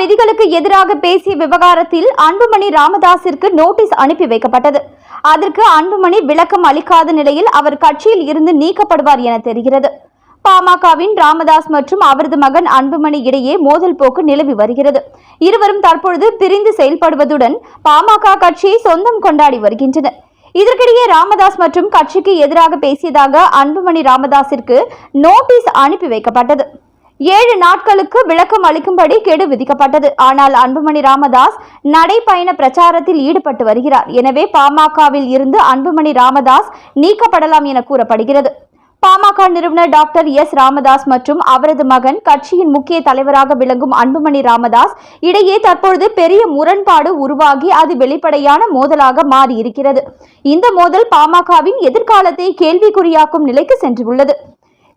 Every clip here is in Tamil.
விதிகளுக்கு எதிராக பேசிய விவகாரத்தில் அன்புமணி ராமதாஸிற்கு நோட்டீஸ் அனுப்பி வைக்கப்பட்டது. அதற்கு அன்புமணி விளக்கம் அளிக்காத நிலையில் அவர் கட்சியில் இருந்து நீக்கப்படுவார் என தெரிகிறது. பாமகவின் ராமதாஸ் மற்றும் அவரது மகன் அன்புமணி இடையே மோதல் போக்கு நிலவி வருகிறது. இருவரும் தற்பொழுது பிரிந்து செயல்படுவதுடன் பாமக கட்சியை சொந்தம் கொண்டாடி வருகின்றனர் இதற்கிடையே ராமதாஸ் மற்றும் கட்சிக்கு எதிராக பேசியதாக அன்புமணி ராமதாஸிற்கு நோட்டீஸ் அனுப்பி வைக்கப்பட்டது. ஏழு நாட்களுக்கு விளக்கம் அளிக்கும்படி கெடு விதிக்கப்பட்டது. ஆனால் அன்புமணி ராமதாஸ் நடைபயண பிரச்சாரத்தில் ஈடுபட்டு வருகிறார். எனவே பாமகவில் இருந்து அன்புமணி ராமதாஸ் நீக்கப்படலாம் என கூறப்படுகிறது. பாமக நிறுவனர் டாக்டர் எஸ் ராமதாஸ் மற்றும் அவரது மகன் கட்சியின் முக்கிய தலைவராக விளங்கும் அன்புமணி ராமதாஸ் இடையே தற்பொழுது பெரிய முரண்பாடு உருவாகி அது வெளிப்படையான மோதலாக மாறியிருக்கிறது. இந்த மோதல் பாமகவின் எதிர்காலத்தை கேள்விக்குறியாக்கும் நிலைக்கு சென்றுள்ளது.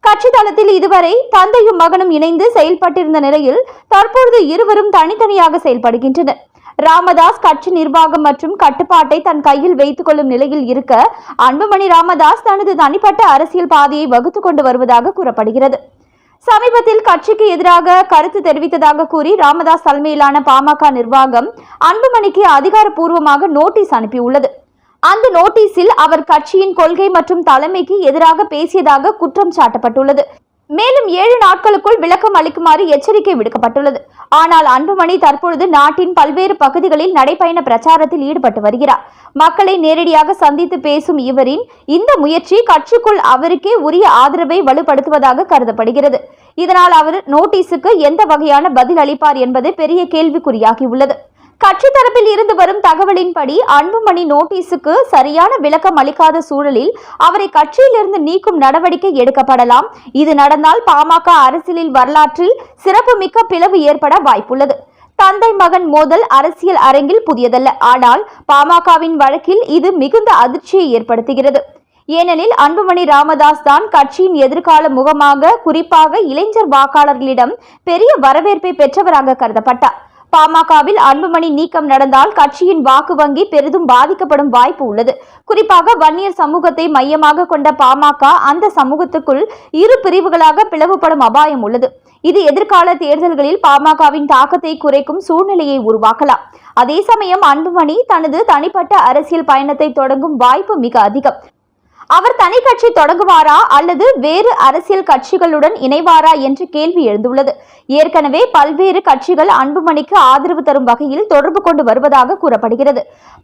கட்சி தளத்தில் இதுவரை தந்தையும் மகனும் இணைந்து செயல்பட்டிருந்த நிலையில் தற்பொழுது இருவரும் தனித்தனியாக செயல்படுகின்றனர். ராமதாஸ் கட்சி நிர்வாகம் மற்றும் கட்டுப்பாட்டை தன் கையில் வைத்துக் கொள்ளும் நிலையில் இருக்க அன்புமணி ராமதாஸ் தனது தனிப்பட்ட அரசியல் பாதையை வகுத்து கொண்டு வருவதாக கூறப்படுகிறது. சமீபத்தில் கட்சிக்கு எதிராக கருத்து தெரிவித்ததாக கூறி ராமதாஸ் தலைமையிலான பாமக நிர்வாகம் அன்புமணிக்கு அதிகாரப்பூர்வமாக நோட்டீஸ் அனுப்பியுள்ளது. அந்த நோட்டீஸில் அவர் கட்சியின் கொள்கை மற்றும் தலைமைக்கு எதிராக பேசியதாக குற்றம் சாட்டப்பட்டுள்ளது. மேலும் ஏழு நாட்களுக்குள் விளக்கம் அளிக்குமாறு எச்சரிக்கை விடுக்கப்பட்டுள்ளது. ஆனால் அன்புமணி தற்பொழுது நாட்டின் பல்வேறு பகுதிகளில் நடைபயண பிரச்சாரத்தில் ஈடுபட்டு வருகிறார். மக்களை நேரடியாக சந்தித்து பேசும் இவரின் இந்த முயற்சி கட்சிக்குள் அவருக்கே உரிய ஆதரவை வலுப்படுத்துவதாக கருதப்படுகிறது. இதனால் அவர் நோட்டீஸுக்கு எந்த வகையான பதில் அளிப்பார் என்பது பெரிய கேள்விக்குறியாகியுள்ளது. கட்சி தரப்பில் இருந்து வரும் தகவலின்படி அன்புமணி நோட்டீஸுக்கு சரியான விளக்கம் அளிக்காத சூழலில் அவரை கட்சியிலிருந்து நீக்கும் நடவடிக்கை எடுக்கப்படலாம். இது நடந்தால் பாமக அரசியலில் வரலாற்றில் சிறப்புமிக்க பிளவு ஏற்பட வாய்ப்புள்ளது. தந்தை மகன் மோதல் அரசியல் அரங்கில் புதியதல்ல. ஆனால் பாமகவின் வழக்கில் இது மிகுந்த அதிர்ச்சியை ஏற்படுத்துகிறது. ஏனெனில் அன்புமணி ராமதாஸ் தான் கட்சியின் எதிர்கால முகமாக குறிப்பாக இளைஞர் வாக்காளர்களிடம் பெரிய வரவேற்பை பெற்றவராக கருதப்பட்டார். பாமகவில் அன்புமணி நீக்கம் நடந்தால் கட்சியின் வாக்கு வங்கி பெரிதும் பாதிக்கப்படும் வாய்ப்பு உள்ளது. குறிப்பாக வன்னியர் சமூகத்தை மையமாக கொண்ட பாமக அந்த சமூகத்துக்குள் இரு பிரிவுகளாக பிளவுபடும் அபாயம் உள்ளது. இது எதிர்கால தேர்தல்களில் பாமகவின் தாக்கத்தை குறைக்கும் சூழ்நிலையை உருவாக்கலாம். அதே சமயம் அன்புமணி தனது தனிப்பட்ட அரசியல் பயணத்தை தொடங்கும் வாய்ப்பு மிக அதிகம். அவர் தனி கட்சி தொடங்குவாரா அல்லது வேறு அரசியல் கட்சிகளுடன் இணைவாரா என்ற கேள்வி எழுந்துள்ளது. ஏற்கனவே பல்வேறு கட்சிகள் அன்புமணிக்கு ஆதரவு தரும் வகையில் தொடர்பு கொண்டு வருவதாக கூறப்படுகிறது.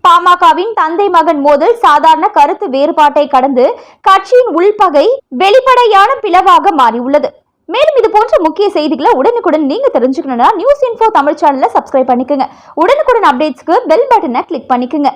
பாமகவின் தந்தை மகன் மோதல் சாதாரண கருத்து வேறுபாட்டை கடந்து கட்சியின் உள்பகை வெளிப்படையான பிளவாக மாறியுள்ளது. மேலும் இது போன்ற முக்கிய செய்திகளை உடனுக்குடன் நீங்க தெரிஞ்சுக்கணும்னா நியூஸ் இன்ஃபோ தமிழ் சேனலை சப்ஸ்கிரைப் பண்ணிக்கோங்க. உடனுக்குடன் அப்டேட்ஸ்க்கு பெல் பட்டனை கிளிக் பண்ணிக்கோங்க.